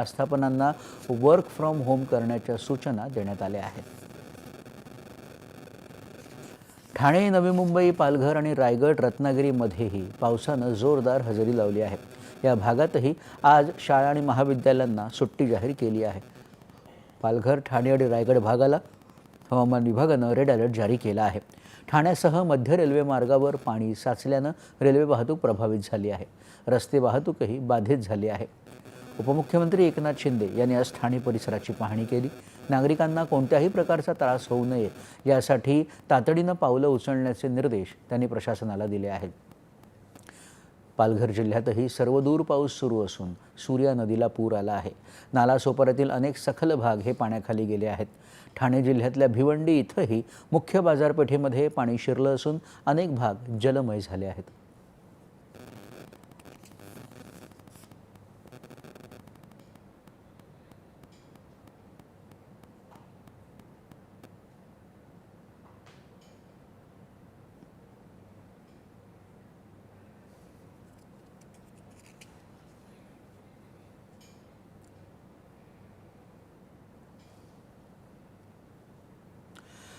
आस्थापनांना work from home करण्याच्या सूचना देण्यात आल्या आहेत. ठाणे नवी मुंबई पालघर आणि रायगड रत्नागिरीमध्येही पावसानं जोरदार हजेरी लावली आहे. या भागातही आज शाळा आणि महाविद्यालयांना सुट्टी जाहीर केली आहे. पालघर ठाणे आणि रायगड भागाला हवामान विभागानं रेड अलर्ट जारी केला आहे. ठाण्यासह मध्य रेल्वे मार्गावर पाणी साचल्यानं रेल्वे वाहतूक प्रभावित झाली आहे. रस्ते वाहतूकही बाधित झाली आहे. उपमुख्यमंत्री एकनाथ शिंदे यांनी आज ठाणे परिसराची पाहणी केली. नागरिकांना कोणत्याही प्रकारचा त्रास होऊ नये यासाठी तातडीनं पावलं उचलण्याचे निर्देश त्यांनी प्रशासनाला दिले आहेत. पालघर जिल्ह्यातही सर्वदूर पाऊस सुरू असून सूर्या नदीला पूर आला आहे. नालासोपाऱ्यातील अनेक सखल भाग हे पाण्याखाली गेले आहेत. ठाणे जिल्ह्यातल्या भिवंडी इथंही मुख्य बाजारपेठेमध्ये पाणी शिरलं असून अनेक भाग जलमय झाले आहेत.